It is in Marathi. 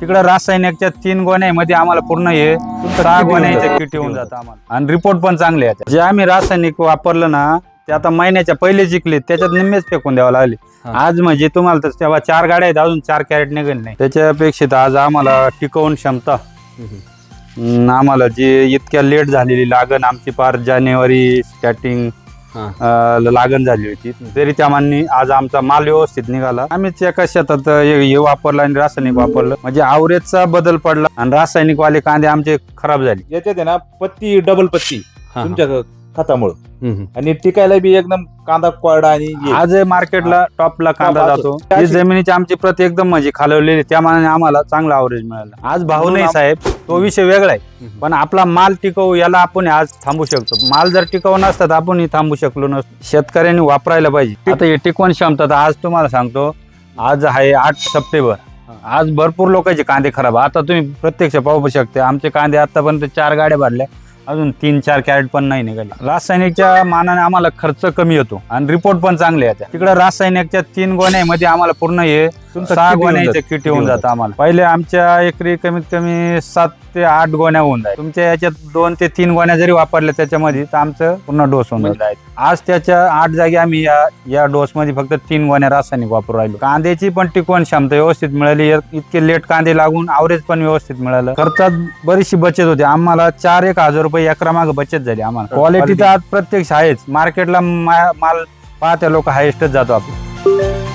तिकडे रासायनिकच्या तीन गोण्यामध्ये आम्हाला पूर्ण हे सहा गोण्याचे किट येऊन जातं आम्हाला. आणि रिपोर्ट पण चांगले आहेत. जे आम्ही रासायनिक वापरलं ना ते आता महिन्याच्या पहिले जिंकले त्याच्यात निम्मेच फेकून द्यावं लागले. आज म्हणजे तुम्हाला तर तेव्हा चार गाड्या आहेत अजून चार कॅरेट निघेल नाही. त्याच्यापेक्षित आज आम्हाला टिकवून क्षमता. आम्हाला जे इतक्या लेट झालेली लागण आमची पार जानेवारी स्टार्टिंग लागण झाली होती. तरी त्या माननी आज आमचा माल व्यवस्थित निघाला. आम्हीच एका शेतात हे हे वापरलं आणि रासायनिक वापरलं. म्हणजे आवरेजचा बदल पडला आणि रासायनिक वाले कांदे आमचे खराब झाले. याच्यात आहे ना पत्ती डबल पत्ती. हा, हा. तुमच्या खतामुळं. आणि टिकायला बी एकदम कांदा कोरडा आणि हे. आज मार्केटला टॉपला कांदा जातो. ही जमिनीची आमची प्रत एकदम म्हणजे खालवलेली त्या मानाने आम्हाला चांगला आवरेज मिळाला. आज भाव नाही साहेब. तो विषय वेगळा आहे. हम्म. पण आपला माल टिकवू याला आपण आज थांबू शकतो. माल जर टिकवू नसतात आपण थांबू शकलो नसतो. शेतकऱ्यांनी वापरायला पाहिजे. आता हे टिकवण क्षमता आज तुम्हाला सांगतो आज आहे आठ सप्टेंबर. आज भरपूर लोकांचे कांदे खराब. आता तुम्ही प्रत्यक्ष पाहू शकता आमचे कांदे आतापर्यंत चार गाड्या भरल्या. अजून तीन चार कॅरेट पण नाही निघाले. रासायनिकच्या मानाने आम्हाला खर्च कमी होतो आणि रिपोर्ट पण चांगले आहेत तिकडे रासायनिकच्या तीन गोण्यामध्ये आम्हाला पूर्ण हे तुमचं सहा किती येऊन गोण्याचे जातं? किट येऊन येऊन जातं आम्हाला? पहिले आमच्या एकरी कमीत कमी सात ते आठ गोण्या होऊन जाईल तुमच्या याच्यात दोन ते तीन गोण्या जरी वापरल्या त्याच्यामध्ये तर आमचं पूर्ण डोस होऊन म्हणजे- जाईल आज त्याच्या आठ जागी आम्ही या या डोस मध्ये फक्त तीन गोण्या रासायनिक वापरू राहिलो. कांद्याची पण टिकवण क्षमता व्यवस्थित मिळाली. इतके लेट कांदे लागून आवरेज पण व्यवस्थित मिळालं. खर्चात बरीचशी बचत होती. आम्हाला चार एक हजार रुपये एकरा मागे बचत झाली आम्हाला. क्वालिटी तर आज प्रत्यक्ष आहेच. मार्केटला माल पाहत्या लोक हायेस्टच जातो आपण